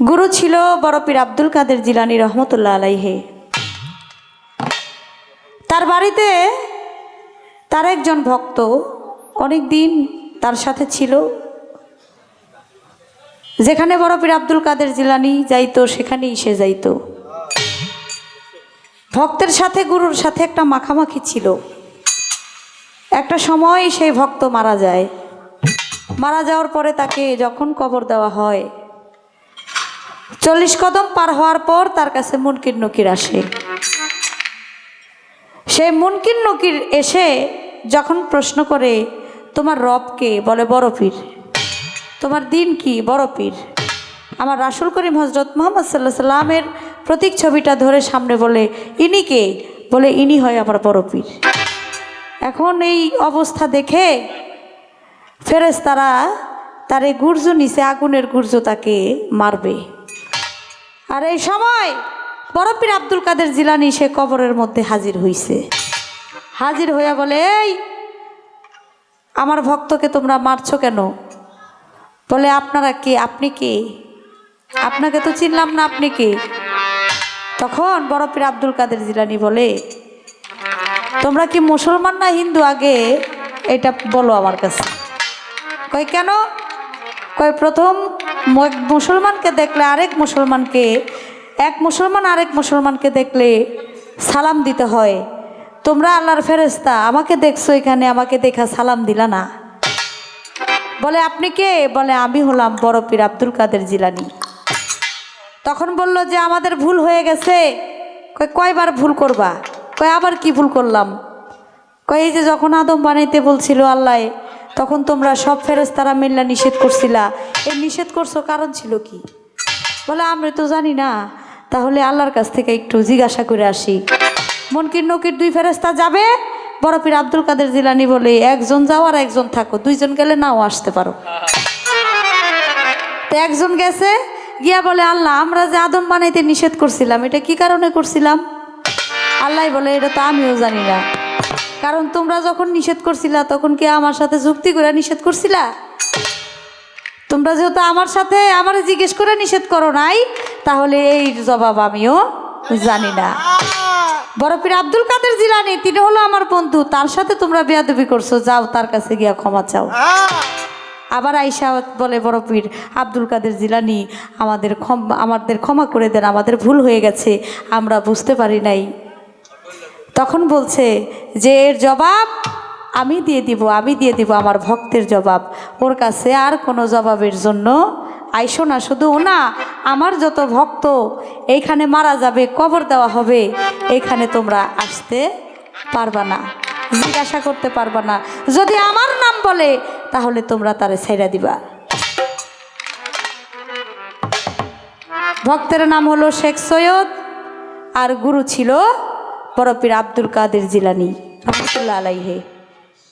গুরু ছিল বড়পীর আব্দুল কাদের জিলানি রহমতুল্লাহ আলাইহে। তার বাড়িতে তার একজন ভক্ত অনেক দিন তার সাথে ছিল। যেখানে বড়পীর আব্দুল কাদের জিলানি যাইতো, সেখানেই সে যাইতো। ভক্তের সাথে, গুরুর সাথে একটা মাখামাখি ছিল। একটা সময় সেই ভক্ত মারা যায়। মারা যাওয়ার পরে তাকে যখন কবর দেওয়া হয় চল্লিশ কদম পার হওয়ার পর তার কাছে মুনকির নকির আসে। সেই মুনকির নকির এসে যখন প্রশ্ন করে, তোমার রবকে বলে, বড় পীর। তোমার দিন কি? বড় পীর। আমার রাসুল করিম হজরত মোহাম্মদ সাল্লাহ সাল্লামের প্রতীক ছবিটা ধরে সামনে বলে, ইনি কে? বলে, ইনি হয় আমার বড় পীর। এখন এই অবস্থা দেখে ফেরেস তারা তার এই গুর্জ নিচে আগুনের গুর্জ তাকে মারবে। আর এই সময় বরফির আব্দুল কাদের জিলানি সে কবরের মধ্যে হাজির হইছে। হাজির হইয়া বলে, এই, আমার ভক্তকে তোমরা মারছো কেন? বলে, আপনারা কে? আপনি কে? আপনাকে তো চিনলাম না, আপনি কে? তখন বরফির আব্দুল কাদের জিলানি বলে, তোমরা কি মুসলমান না হিন্দু? আগে এটা বলো আমার কাছে। কই কেন? কই প্রথম মুসলমানকে দেখলে আরেক মুসলমানকে, এক মুসলমান আরেক মুসলমানকে দেখলে সালাম দিতে হয়। তোমরা আল্লাহর ফেরেস্তা আমাকে দেখছ এখানে, আমাকে দেখা সালাম দিলা না। বলে, আপনি কে? বলে, আমি হলাম বড় পীর আব্দুল কাদের জিলানি। তখন বলল যে, আমাদের ভুল হয়ে গেছে। কয়, কয়বার ভুল করবা? কয়, আবার কি ভুল করলাম? কয়, এই যে যখন আদম বানাইতে বলছিল আল্লাহ তখন তোমরা সব ফেরেস্তারা মিল্লা নিষেধ করছিলা। এই নিষেধ করছ কারণ ছিল কি? বলে, আমরা তো জানি না। তাহলে আল্লাহর কাছ থেকে একটু জিজ্ঞাসা করে আসি। মনকির নকির দুই ফেরেস্তা যাবে? বড় পীর আব্দুল কাদের জিলানি বলে, একজন যাও আর একজন থাকো। দুইজন গেলে নাও আসতে পারো। তো একজন গেছে, গিয়া বলে, আল্লাহ, আমরা যে আদম বানাইতে নিষেধ করছিলাম, এটা কি কারণে করছিলাম? আল্লাহ বলে, এটা তো আমিও জানি না। কারণ তোমরা যখন নিষেধ করছিলা, তখন কি আমার সাথে যুক্তি করে নিষেধ করছিলা? তোমরা যেহেতু আমার সাথে আমার জিজ্ঞেস করে নিষেধ করো নাই, তাহলে এই জবাব আমিও জানি না। বরফির আব্দুল কাদের জিলানি, তিনি হলো আমার বন্ধু, তার সাথে তোমরা বেয়াদবি করছ, যাও তার কাছে গিয়া ক্ষমা চাও। আবার আইসা বলে, বড় পীর আব্দুল কাদের জিলানি, আমাদের ক্ষম- আমাদের ক্ষমা করে দেন, আমাদের ভুল হয়ে গেছে, আমরা বুঝতে পারি নাই। তখন বলছে যে, এর জবাব আমি দিয়ে দিব, আমি দিয়ে দিব আমার ভক্তের জবাব। ওর কাছে আর কোনো জবাবের জন্য আইসো না, শুধু না, আমার যত ভক্ত, এইখানে মারা যাবে, কবর দেওয়া হবে, এইখানে তোমরা আসতে পারবা না, জিজ্ঞাসা করতে পারবা না। যদি আমার নাম বলে, তাহলে তোমরা তারে ছেড়ে দিবা। ভক্তের নাম হলো শেখ সৈয়দ, আর গুরু ছিল বড় পীর আব্দুল কাদের জিলানি রহমতুল্লাহ আলাইহে।